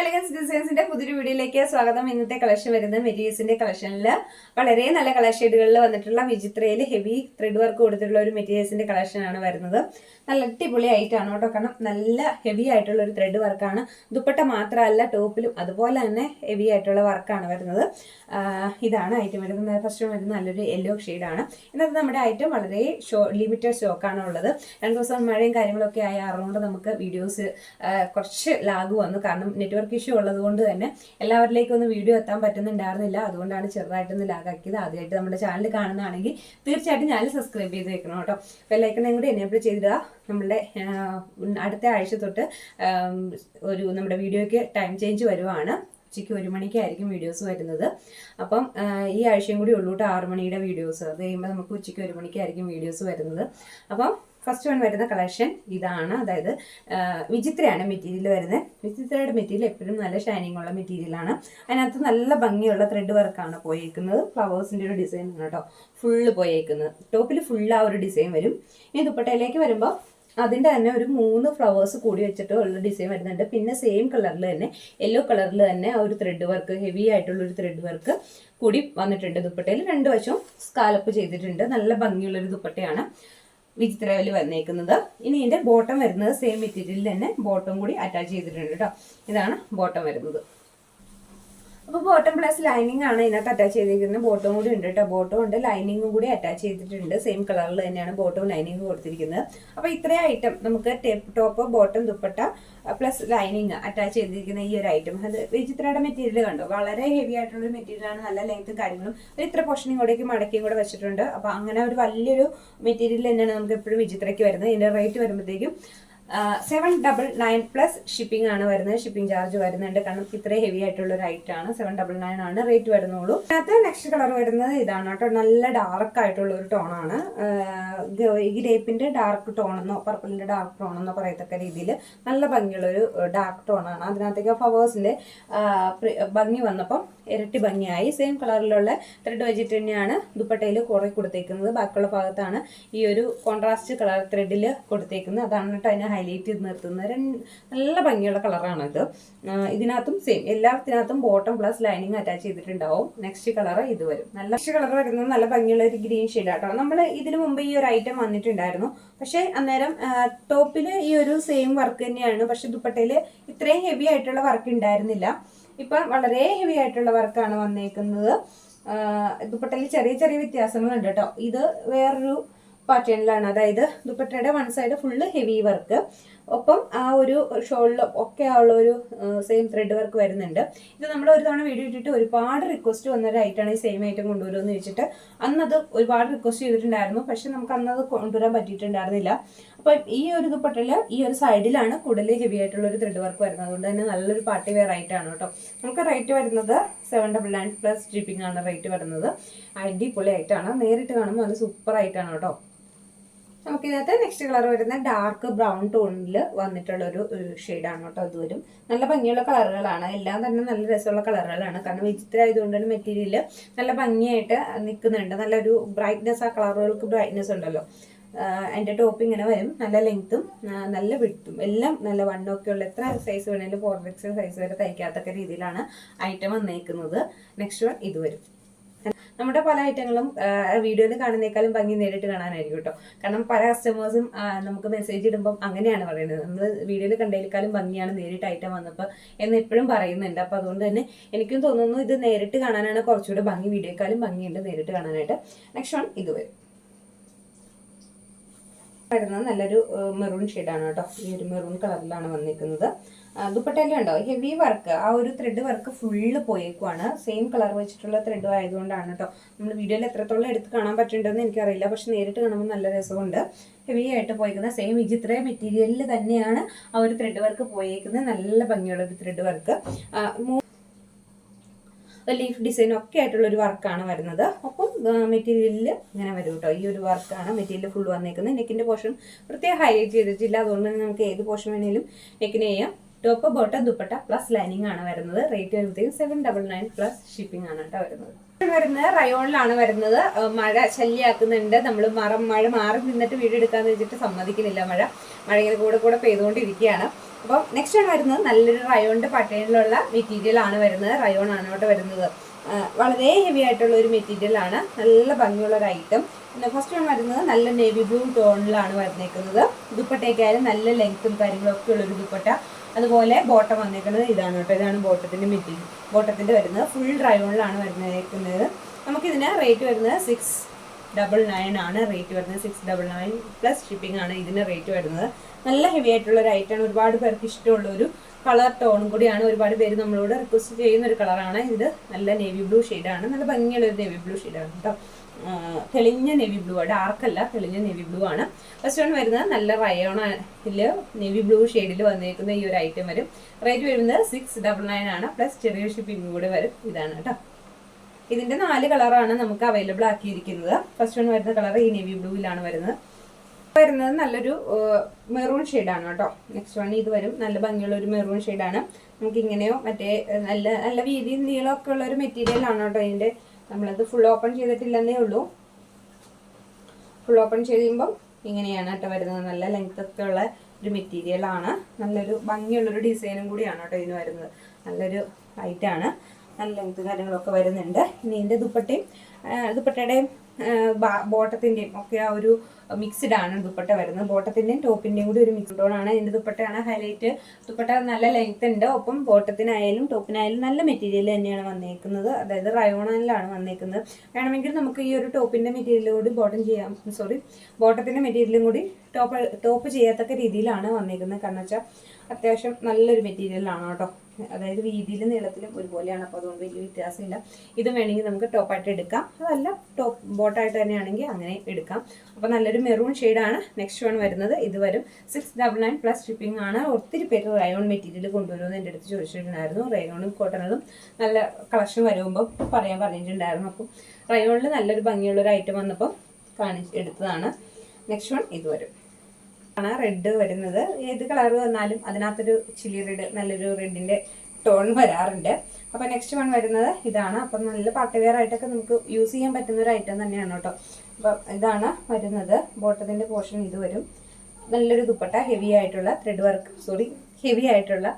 Elegance ഡിസൈൻസിന്റെ പുതിയൊരു വീഡിയോയിലേക്ക് സ്വാഗതം. ഇന്നത്തെ കളക്ഷൻ വരുന്നത് മെറ്റീരിയൽസിന്റെ കളക്ഷനിൽ വളരെ നല്ല കളർ ഷെയ്ഡുകളിൽ വന്നിട്ടുള്ള വിചിത്രയിൽ ഹെവി ത്രെഡ് വർക്ക് കൊടുത്തിട്ടുള്ള ഒരു മെറ്റീരിയൽസിന്റെ കളക്ഷനാണ് വരുന്നത്. നല്ല അടിപൊളി ആയിട്ടാണ് കേട്ടോ. കാരണം നല്ല ഹെവി ആയിട്ടുള്ള ഒരു ത്രെഡ് വർക്കാണ് ദുപ്പട്ട മാത്രമല്ല ടോപ്പിലും അതുപോലെ തന്നെ ഹെവി ആയിട്ടുള്ള വർക്കാണ് വരുന്നത്. ഇതാണ് ഐറ്റം വരുന്നത്. ഫസ്റ്റ് വരുന്നത് നല്ലൊരു യെല്ലോ ഷെയ്ഡാണ് ഇന്നത്തെ നമ്മുടെ ഐറ്റം വളരെ ഷോ ലിമിറ്റഡ് സ്റ്റോക്കാണ് ഉള്ളത്. രണ്ട് ദിവസം മഴയും കാര്യങ്ങളൊക്കെ ആയതുകൊണ്ട് നമുക്ക് വീഡിയോസ് കുറച്ച് ലാഗ് വന്നു. കാരണം നെറ്റ്വർക്ക് ഇഷ്യൂ ഉള്ളത് കൊണ്ട് തന്നെ എല്ലാവരിലേക്കും ഒന്ന് വീഡിയോ എത്താൻ പറ്റുന്നുണ്ടായിരുന്നില്ല. അതുകൊണ്ടാണ് ചെറുതായിട്ടൊന്ന് ലാഗാക്കിയത് ആദ്യമായിട്ട് നമ്മുടെ ചാനൽ കാണുന്നതാണെങ്കിൽ തീർച്ചയായിട്ടും ചാനൽ സബ്സ്ക്രൈബ് ചെയ്ത് വെക്കണം കേട്ടോ. ബെല്ലൈക്കണും കൂടി എനേബിൾ ചെയ്തിടുക. നമ്മളുടെ ആഹ്, അടുത്ത ആഴ്ച തൊട്ട് ഒരു നമ്മുടെ വീഡിയോയ്ക്ക് ടൈം ചേഞ്ച് വരുവാണ്. ഉച്ചയ്ക്ക് ഒരു മണിക്കായിരിക്കും വീഡിയോസ് വരുന്നത്. അപ്പം ഈ ആഴ്ചയും കൂടി ഉള്ളൂട്ട് ആറുമണിയുടെ ആറ് മണിയുടെ വീഡിയോസ് അത് കഴിയുമ്പോൾ നമുക്ക് ഉച്ചയ്ക്ക് ഒരു മണിക്കായിരിക്കും വീഡിയോസ് വരുന്നത്. അപ്പം ഫസ്റ്റ് വൺ വരുന്ന കളക്ഷൻ ഇതാണ്. അതായത് വിചിത്രയാണ് മെറ്റീരിയൽ വരുന്നത്. വിചിത്രയുടെ മെറ്റീരിയൽ എപ്പോഴും നല്ല ഷൈനിങ് ഉള്ള മെറ്റീരിയലാണ് അതിനകത്ത് നല്ല ഭംഗിയുള്ള ത്രെഡ് വർക്കാണ് പോയേക്കുന്നത്. ഫ്ലവേഴ്സിന്റെ ഒരു ഡിസൈൻ ആണ് കേട്ടോ ഫുള്ള് പോയേക്കുന്നത്. ടോപ്പിൽ ഫുള്ള് ആ ഒരു ഡിസൈൻ വരും. ഇനി ദുപ്പട്ടയിലേക്ക് വരുമ്പോൾ അതിന്റെ തന്നെ ഒരു മൂന്ന് ഫ്ലവേഴ്സ് കൂടി വെച്ചിട്ട് ഉള്ള ഡിസൈൻ വരുന്നുണ്ട്. പിന്നെ സെയിം കളറിൽ തന്നെ യെല്ലോ കളറിൽ തന്നെ ആ ഒരു ത്രെഡ് വർക്ക് ഹെവി ആയിട്ടുള്ള ഒരു ത്രെഡ് വർക്ക് കൂടി വന്നിട്ടുണ്ട് ദുപ്പട്ടയിൽ. രണ്ട് വശവും സ്കാലപ്പ് ചെയ്തിട്ടുണ്ട്. നല്ല ഭംഗിയുള്ളൊരു ദുപ്പട്ടയാണ്. വിചിത്രയിൽ വന്നേക്കുന്നത്. ഇനി ഇതിന്റെ ബോട്ടം വരുന്നത് സെയിം മെറ്റീരിയലിൽ തന്നെ ബോട്ടം കൂടി അറ്റാച്ച് ചെയ്തിട്ടുണ്ട് കേട്ടോ ഇതാണ് ബോട്ടം വരുന്നത്. അപ്പോൾ ബോട്ടം പ്ലസ് ലൈനിങ് ആണ് ഇതിനകത്ത് അറ്റാച്ച് ചെയ്തിരിക്കുന്നത്. ബോട്ടം കൂടി ഉണ്ട് കേട്ടോ ബോട്ടം ഉണ്ട് ലൈനിങ്ങും കൂടി അറ്റാച്ച് ചെയ്തിട്ടുണ്ട്. സെയിം കളറിൽ തന്നെയാണ് ബോട്ടവും ലൈനിങ്ങും കൊടുത്തിരിക്കുന്നത്. അപ്പോൾ ഇത്രയും ഐറ്റം നമുക്ക് top bottom dupatta plus lining attach ചെയ്തിരിക്കുന്ന ഈ ഒരു ഐറ്റം അത് വിചിത്രയുടെ മെറ്റീരിയൽ കണ്ടോ? വളരെ ഹെവി ആയിട്ടുള്ള ഒരു മെറ്റീരിയലാണ് നല്ല ലെങ്ത്തും കാര്യങ്ങളും. ഒരു ഇത്ര പോർഷനും കൂടെയൊക്കെ മടക്കിയും കൂടെ വെച്ചിട്ടുണ്ട്. അപ്പോൾ അങ്ങനെ ഒരു വലിയൊരു മെറ്റീരിയൽ തന്നെയാണ് നമുക്ക് എപ്പോഴും വിചിത്രയ്ക്ക് വരുന്നത്. ഇതിന്റെ റേറ്റ് വരുമ്പോഴത്തേക്കും seven double nine plus shipping ആണ് വരുന്നത്. ഷിപ്പിംഗ് ചാർജ് വരുന്നുണ്ട്. കാരണം ഇത്രയും ഹെവി ആയിട്ടുള്ള ഒരു ഐറ്റം ആണ്. സെവൻ ഡബിൾ നയൻ ആണ് റേറ്റ് വരുന്നുള്ളൂ. അതിനകത്ത് നെക്സ്റ്റ് കളർ വരുന്നത് ഇതാണ് കേട്ടോ. നല്ല ഡാർക്ക് ആയിട്ടുള്ള ഒരു ടോണാണ് ഗ്രേപ്പിന്റെ ഡാർക്ക് ടോൺ എന്നോ പർപ്പിളിന്റെ ഡാർക്ക് ടോൺ എന്നോ പറയത്തക്ക രീതിയിൽ നല്ല ഭംഗിയുള്ള ഒരു ഡാർക്ക് ടോണാണ് അതിനകത്തേക്ക് ഫ്ലവേഴ്സിന്റെ ഭംഗി വന്നപ്പം ഇരട്ടി ഭംഗിയായി. സെയിം കളറിലുള്ള ത്രെഡ് വെച്ചിട്ട് തന്നെയാണ് ദുപ്പട്ടയിൽ കുറെ കൊടുത്തേക്കുന്നത്. ബാക്കിയുള്ള ഭാഗത്താണ് ഈ ഒരു കോൺട്രാസ്റ്റ് കളർ ത്രെഡിൽ കൊടുത്തേക്കുന്നത്. അതാണ് കേട്ടോ അതിനെ ഹൈലൈറ്റ് ചെയ്ത് നിർത്തുന്ന നല്ല ഭംഗിയുള്ള കളറാണ് ഇത്. ഇതിനകത്തും സെയിം എല്ലാത്തിനകത്തും ബോട്ടം പ്ലസ് ലൈനിങ് അറ്റാച്ച് ചെയ്തിട്ടുണ്ടാവും. നെക്സ്റ്റ് കളർ ഇത് വരും. നല്ല നെക്സ്റ്റ് കളർ വരുന്നത് നല്ല ഭംഗിയുള്ള ഒരു ഗ്രീൻ ഷെയ്ഡ് ആട്ടോ. നമ്മൾ ഇതിനു മുമ്പ് ഈ ഒരു ഐറ്റം വന്നിട്ടുണ്ടായിരുന്നു. പക്ഷേ അന്നേരം ടോപ്പിൽ ഈ ഒരു സെയിം വർക്ക് തന്നെയാണ്. പക്ഷെ ദുപ്പട്ടയിൽ ഇത്രയും ഹെവി ആയിട്ടുള്ള വർക്ക് ഉണ്ടായിരുന്നില്ല. ഇപ്പം വളരെ ഹെവി ആയിട്ടുള്ള വർക്കാണ് വന്നേക്കുന്നത്. ദുപ്പട്ടയിൽ ചെറിയ ചെറിയ വ്യത്യാസങ്ങളുണ്ട് കേട്ടോ. ഇത് വേറൊരു പാറ്റേണിലാണ് അതായത് ദുപ്പട്ടയുടെ one side full heavy work ഒപ്പം ആ ഒരു ഷോളിൽ ഒക്കെ ഉള്ള ഒരു സെയിം ത്രെഡ് വർക്ക് വരുന്നുണ്ട്. ഇത് നമ്മൾ ഒരു തവണ വീഡിയോ ഇട്ടിട്ട് ഒരുപാട് റിക്വസ്റ്റ് വന്നൊരു ഐറ്റാണ് ഈ സെയിം ഐറ്റം കൊണ്ടുവരുമെന്ന് ചോദിച്ചിട്ട് അന്നത് ഒരുപാട് റിക്വസ്റ്റ് ചെയ്തിട്ടുണ്ടായിരുന്നു. പക്ഷെ നമുക്ക് അന്നത് കൊണ്ടുവരാൻ പറ്റിയിട്ടുണ്ടായിരുന്നില്ല. അപ്പം ഈ ഒരു ദുപ്പട്ടയിൽ ഈ ഒരു സൈഡിലാണ് കൂടുതൽ ഹെവി ആയിട്ടുള്ള ഒരു ത്രെഡ് വർക്ക് വരുന്നത്. അതുകൊണ്ട് തന്നെ നല്ലൊരു പാർട്ടി വെയർ ആയിട്ടാണ് കേട്ടോ. നമുക്ക് റേറ്റ് വരുന്നത് seven double nine plus shipping ആണ് റേറ്റ് വരുന്നത്. അടിപൊളി ആയിട്ടാണ് നേരിട്ട് കാണുമ്പോൾ അത് സൂപ്പർ ആയിട്ടാണ് കേട്ടോ. നമുക്ക് ഇതിനകത്ത് നെക്സ്റ്റ് കളർ വരുന്ന ഡാർക്ക് ബ്രൗൺ ടോണിൽ വന്നിട്ടുള്ള ഒരു ഷെയ്ഡാണ് കേട്ടോ ഇത് വരും. നല്ല ഭംഗിയുള്ള കളറുകളാണ് എല്ലാം തന്നെ നല്ല രസമുള്ള കളറുകളാണ് കാരണം വിചിത്ര ആയതുകൊണ്ട് തന്നെ മെറ്റീരിയൽ നല്ല ഭംഗിയായിട്ട് നിൽക്കുന്നുണ്ട് നല്ലൊരു ബ്രൈറ്റ്നെസ് ആ കളറുകൾക്ക് ബ്രൈറ്റ്നെസ് ഉണ്ടല്ലോ. എന്റെ ടോപ്പ് ഇങ്ങനെ വരും. നല്ല ലെങ്ത്തും നല്ല വിട്ടും എല്ലാം നല്ല വണ്ണൊക്കെ ഉള്ള എത്ര സൈസ് വേണേലും ഫോർ എക്സ് സൈസ് വരെ തയ്ക്കാത്തൊക്കെ രീതിയിലാണ് ഐറ്റം വന്നേക്കുന്നത്. നെക്സ്റ്റ് വൺ ഇത് വരും. നമ്മുടെ പല ഐറ്റങ്ങളും വീഡിയോയിൽ കാണുന്നേക്കാളും ഭംഗി നേരിട്ട് കാണാനായിരിക്കും കേട്ടോ. കാരണം പല കസ്റ്റമേഴ്സും നമുക്ക് മെസ്സേജ് ഇടുമ്പം അങ്ങനെയാണ് പറയുന്നത്. നമ്മൾ വീഡിയോയിൽ കണ്ടതിലേക്കാളും ഭംഗിയാണ് നേരിട്ട് ഐറ്റം വന്നപ്പോൾ എന്ന് എപ്പോഴും പറയുന്നുണ്ട്. അപ്പോൾ അതുകൊണ്ട് തന്നെ എനിക്കും തോന്നുന്നു ഇത് നേരിട്ട് കാണാനാണ് കുറച്ചുകൂടെ ഭംഗി വീഡിയോക്കാളും ഭംഗിയുണ്ട് നേരിട്ട് കാണാനായിട്ട്. നെക്സ്റ്റ് വൺ ഇത് വരും. നല്ലൊരു മെറൂൺ ഷെയ്ഡാണ് കേട്ടോ. ഈ ഒരു മെറൂൺ കളറിലാണ് വന്നിരിക്കുന്നത്. ദുപ്പട്ടയിലും ഉണ്ടോ ഹെവി വർക്ക് ആ ഒരു ത്രെഡ് വർക്ക് ഫുള്ള് പോയേക്കുവാണ്. സെയിം കളർ വെച്ചിട്ടുള്ള ത്രെഡ് ആയതുകൊണ്ടാണ് കേട്ടോ നമ്മൾ വീഡിയോയിൽ എത്രത്തോളം എടുത്ത് കാണാൻ പറ്റുന്നുണ്ടെന്ന് എനിക്കറിയില്ല. പക്ഷെ നേരിട്ട് കാണുമ്പോൾ നല്ല രസമുണ്ട്. ഹെവി ആയിട്ട് പോയേക്കുന്ന സെയിം വിചിത്ര മെറ്റീരിയലിൽ തന്നെയാണ് ആ ഒരു ത്രെഡ് വർക്ക് പോയേക്കുന്നത്. നല്ല ഭംഗിയുള്ള ഒരു ത്രെഡ് വർക്ക് ലീഫ് ഡിസൈൻ ഒക്കെ ആയിട്ടുള്ള ഒരു വർക്കാണ് വരുന്നത്. അപ്പം മെറ്റീരിയലിൽ ഇങ്ങനെ വരും കേട്ടോ ഈ ഒരു വർക്കാണ് മെറ്റീരിയൽ ഫുൾ വന്നേക്കുന്നത്. നെക്കിന്റെ പോർഷൻ പ്രത്യേകം ഹൈലൈറ്റ് ചെയ്തിട്ടില്ല. അതുകൊണ്ട് തന്നെ നമുക്ക് ഏത് പോർഷൻ വേണേലും നെക്കിന് ചെയ്യാം. Top bottom dupatta plus lining ആണ് വരുന്നത്. റേറ്റ് വരുമ്പോഴത്തേക്കും seven double nine plus shipping ആണ് കേട്ടോ വരുന്നത്. വരുന്നത് റയോണിലാണ് വരുന്നത്. മഴ ശല്യാക്കുന്നുണ്ട്. നമ്മൾ മറ മഴ മാറി നിന്നിട്ട് വീഡിയോ എടുക്കാന്ന് വെച്ചിട്ട് സമ്മതിക്കുന്നില്ല മഴ. മഴ ഇങ്ങനെ കൂടെ കൂടെ പെയ്തുകൊണ്ടിരിക്കുകയാണ്. അപ്പം നെക്സ്റ്റ് ആണ് വരുന്നത്. നല്ലൊരു റയോണിന്റെ പട്ടേണിലുള്ള മെറ്റീരിയൽ ആണ് വരുന്നത്. റയോൺ ആണ് കേട്ടോ വരുന്നത്. വളരെ ഹെവി ആയിട്ടുള്ള ഒരു മെറ്റീരിയൽ ആണ്. നല്ല ഭംഗിയുള്ള ഒരു ഐറ്റം പിന്നെ ഫസ്റ്റ് ആണ് വരുന്നത് നല്ല നേവി ബ്ലൂ ടോണിലാണ് വരുന്നേക്കുന്നത് ദുപ്പട്ടയ്ക്കായാലും നല്ല ലെങ്ത്തും കാര്യങ്ങളും ഒക്കെ ഉള്ളൊരു ദുപ്പട്ട. അതുപോലെ ബോട്ടം വന്നിരിക്കുന്നത് ഇതാണ് കേട്ടോ. ഇതാണ് ബോട്ടത്തിന്റെ മെറ്റീരിയൽ ബോട്ടത്തിന്റെ വരുന്നത് ഫുൾ ഡ്രൈവോണിലാണ് വരുന്നത് നമുക്കിതിന് റേറ്റ് വരുന്നത് സിക്സ് ഡബിൾ നയൻ ആണ്. റേറ്റ് വരുന്നത് six double nine plus shipping ആണ് ഇതിന് റേറ്റ് വരുന്നത്. നല്ല ഹെവി ആയിട്ടുള്ള ഒരു ഐറ്റമാണ് ഒരുപാട് പേർക്ക് ഇഷ്ടമുള്ള ഒരു കളർ ടോൺ കൂടിയാണ് ഒരുപാട് പേര് നമ്മളോട് റിക്വസ്റ്റ് ചെയ്യുന്ന ഒരു കളറാണ് ഇത്. നല്ല നേവി ബ്ലൂ ഷെയ്ഡാണ് നല്ല ഭംഗിയുള്ള ഒരു നേവി ബ്ലൂ ഷെയ്ഡാണ് കേട്ടോ തെളിഞ്ഞ നേവി ബ്ലൂ ആണ്. ഡാർക്ക് അല്ല തെളിഞ്ഞ നേവി ബ്ലൂ ആണ്. ഫസ്റ്റ് വൺ വരുന്നത് നല്ല റയോണിൽ നേവി ബ്ലൂ ഷെയ്ഡിൽ വന്നിരിക്കുന്ന ഈ ഒരു ഐറ്റം വരും. റേറ്റ് വരുന്നത് സിക്സ് ഡബിൾ നയൻ ആണ്. പ്ലസ് ചെറിയ ഷിപ്പിംഗ് കൂടെ വരും. ഇതാണ് കേട്ടോ ഇതിന്റെ നാല് കളറാണ് നമുക്ക് അവൈലബിൾ ആക്കിയിരിക്കുന്നത്. ഫസ്റ്റ് വൺ വരുന്ന കളർ ഈ നേവി ബ്ലൂവിലാണ് വരുന്നത്. വരുന്നത് നല്ലൊരു മെറൂൺ ഷെയ്ഡാണ് കേട്ടോ. നെക്സ്റ്റ് വൺ ഇത് വരും. നല്ല ഭംഗിയുള്ള ഒരു മെറൂൺ ഷെയ്ഡാണ് നമുക്ക് ഇങ്ങനെയോ മറ്റേ നല്ല നല്ല വീതിയും നീളമൊക്കെ ഉള്ള ഒരു മെറ്റീരിയൽ ആണ് കേട്ടോ ഇതിന്റെ. നമ്മളത് ഫുൾ ഓപ്പൺ ചെയ്തിട്ടില്ലെന്നേ ഉള്ളൂ. ഫുൾ ഓപ്പൺ ചെയ്യുമ്പോൾ ഇങ്ങനെയാണ് കേട്ടോ വരുന്നത്. നല്ല ലെങ്ത് ഒക്കെ ഉള്ള ഒരു മെറ്റീരിയൽ ആണ്. നല്ലൊരു ഭംഗിയുള്ളൊരു ഡിസൈനും കൂടിയാണ് കേട്ടോ ഇതിന് വരുന്നത്. നല്ലൊരു ഹൈറ്റാണ് നല്ല ലെങ്ത് കാര്യങ്ങളൊക്കെ വരുന്നുണ്ട്. ഇനി ഇതിന്റെ ദുപ്പട്ടയും ദുപ്പട്ടയുടെയും ബോട്ടത്തിന്റെയും ഒക്കെ ആ ഒരു മിക്സ്ഡ് ആണ് ദുപ്പട്ട വരുന്നത്. ബോട്ടത്തിന്റെയും ടോപ്പിന്റെയും കൂടി ഒരു മിക്സ്ഡ് ആണ്. എന്റെ ദുപ്പട്ടയാണ് ഹൈലൈറ്റ് ദുപ്പട്ട നല്ല ലെങ്ത് ഉണ്ട്. ഒപ്പം ബോട്ടത്തിനായാലും ടോപ്പിനായാലും നല്ല മെറ്റീരിയൽ തന്നെയാണ് വന്നേക്കുന്നത്. അതായത് റയോണിലാണ് വന്നേക്കുന്നത്. വേണമെങ്കിൽ നമുക്ക് ഈ ഒരു ടോപ്പിന്റെ മെറ്റീരിയൽ കൂടി ബോട്ടം ചെയ്യാം. സോറി ബോട്ടത്തിന്റെ മെറ്റീരിയലും കൂടി ടോപ്പ് ടോപ്പ് ചെയ്യാത്തക്ക രീതിയിലാണ് വന്നേക്കുന്നത്. കാരണം വെച്ചാൽ അത്യാവശ്യം നല്ലൊരു മെറ്റീരിയലാണ് കേട്ടോ. അതായത് വീതിയിലും നീളത്തിലും ഒരുപോലെയാണ്. അപ്പോൾ അതുകൊണ്ട് വലിയ വ്യത്യാസമില്ല. ഇത് വേണമെങ്കിൽ നമുക്ക് ടോപ്പായിട്ട് എടുക്കാം. അതല്ല ടോപ്പ് ബോട്ടായിട്ട് തന്നെയാണെങ്കിൽ അങ്ങനെ എടുക്കാം. അപ്പോൾ നല്ലൊരു മെറൂൺ ഷെയ്ഡാണ് നെക്സ്റ്റ് വൺ വരുന്നത്. ഇത് വരും. Six double nine plus shipping ആണ്. ഒത്തിരി പേര് റയോൺ മെറ്റീരിയൽ കൊണ്ടുവരുമെന്ന് എന്റെ അടുത്ത് ചോദിച്ചിട്ടുണ്ടായിരുന്നു. റയോണും കോട്ടണും നല്ല കളക്ഷൻ വരുമ്പോൾ പറയാൻ പറഞ്ഞിട്ടുണ്ടായിരുന്നു. അപ്പം റയോണിൽ നല്ലൊരു ഭംഗിയുള്ള ഒരു ഐറ്റം വന്നപ്പോൾ കാണിച്ച് എടുത്തതാണ്. നെക്സ്റ്റ് വൺ ഇത് വരും. ആണ് റെഡ് വരുന്നത്. ഏത് കളർ വന്നാലും അതിനകത്തൊരു ചില്ലി റെഡ് നല്ലൊരു റെഡിന്റെ ടോൺ വരാറുണ്ട്. അപ്പൊ നെക്സ്റ്റ് വൺ വരുന്നത് ഇതാണ്. അപ്പൊ നല്ല പാർട്ടി വെയർ ആയിട്ടൊക്കെ നമുക്ക് യൂസ് ചെയ്യാൻ പറ്റുന്ന ഒരു ഐറ്റം തന്നെയാണ് കേട്ടോ. അപ്പൊ ഇതാണ് വരുന്നത്. ബോട്ടത്തിന്റെ പോർഷൻ ഇത് വരും. നല്ലൊരു ദുപ്പട്ട ഹെവി ആയിട്ടുള്ള ത്രെഡ് വർക്ക് സോറി ഹെവി ആയിട്ടുള്ള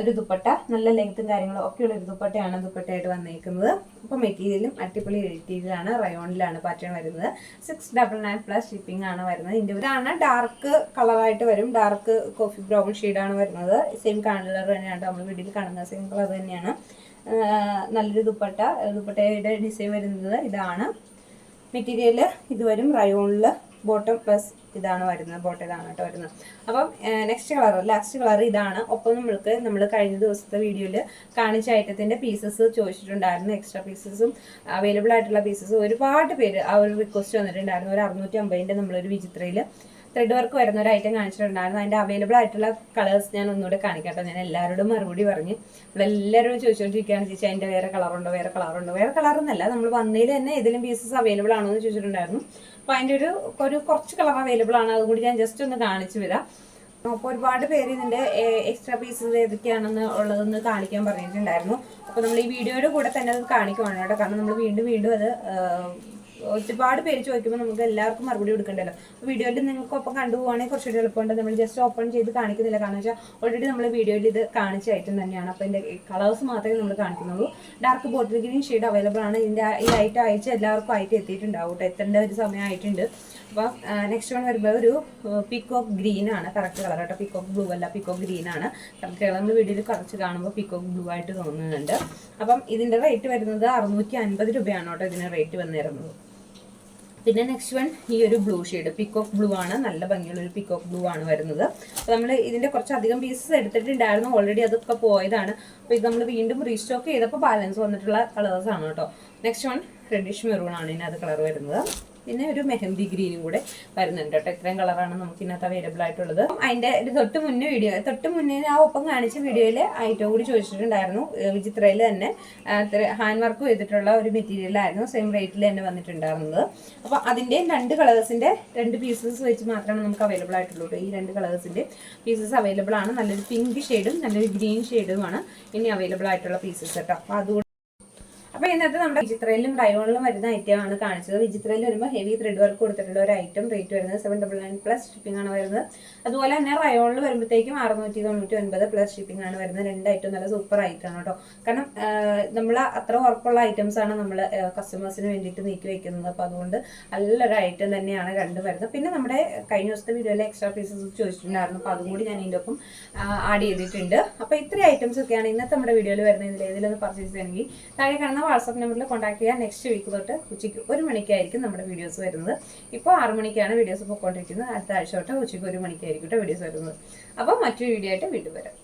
ഒരു ദുപ്പട്ട നല്ല ലെങ്ത്തും കാര്യങ്ങളും ഒക്കെയുള്ള ഒരു ദുപ്പട്ടയാണ് ദുപ്പട്ടയായിട്ട് വന്നേക്കുന്നത്. അപ്പോൾ മെറ്റീരിയലും അടിപൊളി മെറ്റീരിയലാണ് റയോണിലാണ് പാറ്റേൺ വരുന്നത്. Six double nine plus shipping ആണ് വരുന്നത്. ഇതിന്റെ ഇതാണ് ഡാർക്ക് കളറായിട്ട് വരും. ഡാർക്ക് കോഫി ബ്രൗൺ ഷെയ്ഡാണ് വരുന്നത്. സെയിം കളർ തന്നെയാണ്. നമ്മൾ വീട്ടിൽ കാണുന്ന സെയിം കളർ തന്നെയാണ്. നല്ലൊരു ദുപ്പട്ട ദുപ്പട്ടയുടെ ഡിസൈൻ വരുന്നത് ഇതാണ്. മെറ്റീരിയൽ ഇതുവരും റയോണിൽ ബോട്ടം പ്ലസ് ഇതാണ് വരുന്നത് ബോട്ടിലാണ് കേട്ടോ വരുന്നത്. അപ്പം നെക്സ്റ്റ് കളർ ലാസ്റ്റ് കളർ ഇതാണ്. ഒപ്പം നമ്മൾക്ക് നമ്മൾ കഴിഞ്ഞ ദിവസത്തെ വീഡിയോയിൽ കാണിച്ച ഐറ്റത്തിന്റെ പീസസ് ചോദിച്ചിട്ടുണ്ടായിരുന്നു. എക്സ്ട്രാ പീസസും അവൈലബിൾ ആയിട്ടുള്ള പീസസ് ഒരുപാട് പേര് ആ ഒരു റിക്വസ്റ്റ് വന്നിട്ടുണ്ടായിരുന്നു. ഒരു അറുന്നൂറ്റി അമ്പതിന്റെ നമ്മളൊരു വിചിത്രയിൽ ത്രെഡ് വർക്ക് വരുന്ന ഒരു ഐറ്റം കാണിച്ചിട്ടുണ്ടായിരുന്നു. അതിന്റെ അവൈലബിൾ ആയിട്ടുള്ള കളേഴ്സ് ഞാൻ ഒന്നുകൂടെ കാണിക്കട്ടെ. ഞാൻ എല്ലാവരോടും മറുപടി പറഞ്ഞ് നമ്മളെല്ലാവരും ചോദിച്ചുകൊണ്ടിരിക്കുകയാണ് ചേച്ചി അതിന്റെ വേറെ കളറുണ്ടോ വേറെ കളറുണ്ടോ വേറെ കളറൊന്നല്ല നമ്മൾ വന്നതിൽ തന്നെ ഏതെങ്കിലും പീസസ് അവൈലബിൾ ആണോ എന്ന് ചോദിച്ചിട്ടുണ്ടായിരുന്നു. അപ്പോൾ അതിന്റെ ഒരു ഒരു കുറച്ച് കളർ അവൈലബിൾ ആണ്. അതുകൂടി ഞാൻ ജസ്റ്റ് ഒന്ന് കാണിച്ചു വരാം അപ്പോൾ ഒരുപാട് പേര് ഇതിന്റെ എക്സ്ട്രാ പീസസ് ഏതൊക്കെയാണെന്ന് ഉള്ളതെന്ന് കാണിക്കാൻ പറഞ്ഞിട്ടുണ്ടായിരുന്നു. അപ്പോൾ നമ്മൾ ഈ വീഡിയോയുടെ കൂടെ തന്നെ അത് കാണിക്കുവാണ് കേട്ടോ. കാരണം നമ്മൾ വീണ്ടും വീണ്ടും അത് ഒരുപാട് പേര് ചോദിക്കുമ്പോൾ നമുക്ക് എല്ലാവർക്കും മറുപടി കൊടുക്കണ്ടല്ലോ. വീഡിയോയിൽ നിങ്ങൾക്ക് ഒപ്പം കണ്ടുപോകുവാണെങ്കിൽ കുറച്ചുകൂടി എളുപ്പമുണ്ട്. നമ്മൾ ജസ്റ്റ് ഓപ്പൺ ചെയ്ത് കാണിക്കുന്നില്ല. കാരണം വെച്ചാൽ ഓൾറെഡി നമ്മൾ വീഡിയോയിൽ ഇത് കാണിച്ച ഐറ്റം തന്നെയാണ്. അപ്പോൾ ഇതിന്റെ കളേഴ്സ് മാത്രമേ നമ്മൾ കാണിക്കുന്നുള്ളൂ. Dark bottle green shade available ആണ്. ഇതിന്റെ ഈ ഐറ്റം അയച്ച് എല്ലാവർക്കും ആയിട്ട് എത്തിയിട്ടുണ്ടാവും കേട്ടോ എത്തേണ്ട ഒരു സമയമായിട്ടുണ്ട് അപ്പോൾ നെക്സ്റ്റ് വൺ വരുമ്പോൾ ഒരു പീക്കോക്ക് ഗ്രീൻ ആണ്. കറക്റ്റ് കളർ കേട്ടോ പീക്കോക്ക് ബ്ലൂ അല്ല പീക്കോക്ക് ഗ്രീൻ ആണ്. കറക്റ്റ് കളർ നമ്മൾ വീഡിയോയിൽ കുറച്ച് കാണുമ്പോൾ പീക്കോക്ക് ബ്ലൂ ആയിട്ട് തോന്നുന്നുണ്ട്. അപ്പം ഇതിന്റെ റേറ്റ് വരുന്നത് അറുന്നൂറ്റി അൻപത് രൂപയാണ് കേട്ടോ ഇതിന് റേറ്റ് വന്നിരുന്നത്. പിന്നെ നെക്സ്റ്റ് വൺ ഈ ഒരു ബ്ലൂ ഷെയ്ഡ് പിക്കോക്ക് ബ്ലൂ ആണ്. നല്ല ഭംഗിയുള്ള ഒരു പിക്കോക്ക് ബ്ലൂ ആണ് വരുന്നത്. അപ്പോൾ നമ്മൾ ഇതിന്റെ കുറച്ചധികം പീസസ് എടുത്തിട്ടുണ്ടായിരുന്നു. ഓൾറെഡി അതൊക്കെ പോയതാണ്. അപ്പോൾ ഇത് നമ്മൾ വീണ്ടും റീസ്റ്റോക്ക് ചെയ്തപ്പോൾ ബാലൻസ് വന്നിട്ടുള്ള കളേഴ്സ് ആണ് കേട്ടോ. നെക്സ്റ്റ് വൺ റെഡിഷ് മെറൂൺ ആണ് ഇതിനകത്ത് കളർ വരുന്നത്. പിന്നെ ഒരു മെഹന്തി ഗ്രീനും കൂടെ വരുന്നുണ്ട് കേട്ടോ. ഇത്രയും കളറാണ് നമുക്ക് ഇന്നത്തെ അവൈലബിൾ ആയിട്ടുള്ളത് അതിന്റെ ഒരു തൊട്ട് മുന്നേ വീഡിയോ തൊട്ട് മുന്നേ ആ ഒപ്പം കാണിച്ച വീഡിയോയിൽ ഐറ്റം കൂടി ചോദിച്ചിട്ടുണ്ടായിരുന്നു. വിചിത്രയിൽ തന്നെ. ഹാൻഡ് വർക്ക് ചെയ്തിട്ടുള്ള ഒരു മെറ്റീരിയൽ ആയിരുന്നു. സെയിം റേറ്റിൽ തന്നെ വന്നിട്ടുണ്ടായിരുന്നത്. അപ്പോൾ അതിന്റെ രണ്ട് കളേഴ്സിന്റെ രണ്ട് പീസസ് വെച്ച് മാത്രമാണ് നമുക്ക് അവൈലബിൾ ആയിട്ടുള്ളൂ ഈ രണ്ട് കളേഴ്സിന്റെ പീസസ് അവൈലബിൾ ആണ്. നല്ലൊരു പിങ്ക് ഷെയ്ഡും നല്ലൊരു ഗ്രീൻ ഷെയ്ഡുമാണ് ഇനി അവൈലബിൾ ആയിട്ടുള്ള പീസസ് കേട്ടോ. അപ്പോൾ അതുകൂടി അപ്പൊ ഇന്നത്തെ നമ്മുടെ വിചിത്രയിലും റയോണിലും വരുന്ന ഐറ്റം ആണ് കാണിച്ചത്. വിചിത്രയിൽ വരുമ്പോൾ ഹെവി ത്രെഡ് വർക്ക് കൊടുത്തിട്ടുള്ള ഒരു ഐറ്റം റേറ്റ് വരുന്നത് seven double nine plus shipping ആണ് വരുന്നത്. അതുപോലെ തന്നെ റയോണിൽ വരുമ്പോഴത്തേക്കും അറുന്നൂറ്റി തൊണ്ണൂറ്റി ഒൻപത് പ്ലസ് ഷിപ്പിംഗ് ആണ് വരുന്നത്. രണ്ട് ഐറ്റം നല്ല സൂപ്പർ ഐറ്റം ആണ് കേട്ടോ കാരണം നമ്മൾ അത്ര ഉറപ്പുള്ള ഐറ്റംസ് ആണ് നമ്മൾ കസ്റ്റമേഴ്സിന് വേണ്ടിയിട്ട് നീക്കി വെക്കുന്നത്. അപ്പോൾ അതുകൊണ്ട് നല്ലൊരു ഐറ്റം തന്നെയാണ് രണ്ടും വരുന്നത്. പിന്നെ നമ്മുടെ കഴിഞ്ഞ ദിവസത്തെ വീഡിയോയിൽ എക്സ്ട്രാ പീസസ് ചോദിച്ചിട്ടുണ്ടായിരുന്നു. അപ്പോൾ അതും കൂടി ഞാൻ ഇതിന്റെ ഒപ്പം ആഡ് ചെയ്തിട്ടുണ്ട്. അപ്പോൾ ഇത്രയും ഐറ്റംസ് ഒക്കെയാണ് ഇന്നത്തെ നമ്മുടെ വീഡിയോയിൽ വരുന്നത്. ഇതിൽ ഏതിലൊന്ന് പർച്ചേസ് ചെയ്യണമെങ്കിൽ താഴെ കാണുന്ന വാട്സാപ്പ് നമ്പറിൽ കോൺടാക്ട് ചെയ്യാം നെക്സ്റ്റ് വീക്ക് തൊട്ട് ഉച്ചയ്ക്ക് ഒരു മണിക്കായിരിക്കും നമ്മുടെ വീഡിയോസ് വരുന്നത്. ഇപ്പോൾ ആറ് മണിക്കാണ് വീഡിയോസ് പോയിക്കൊണ്ടിരിക്കുന്നത്. അടുത്ത ആഴ്ച തൊട്ട് ഉച്ചയ്ക്ക് ഒരു മണിക്കായിരിക്കും കേട്ടോ വീഡിയോസ് വരുന്നത്. അപ്പോൾ മറ്റൊരു വീഡിയോ ആയിട്ട് വീണ്ടും വരാം.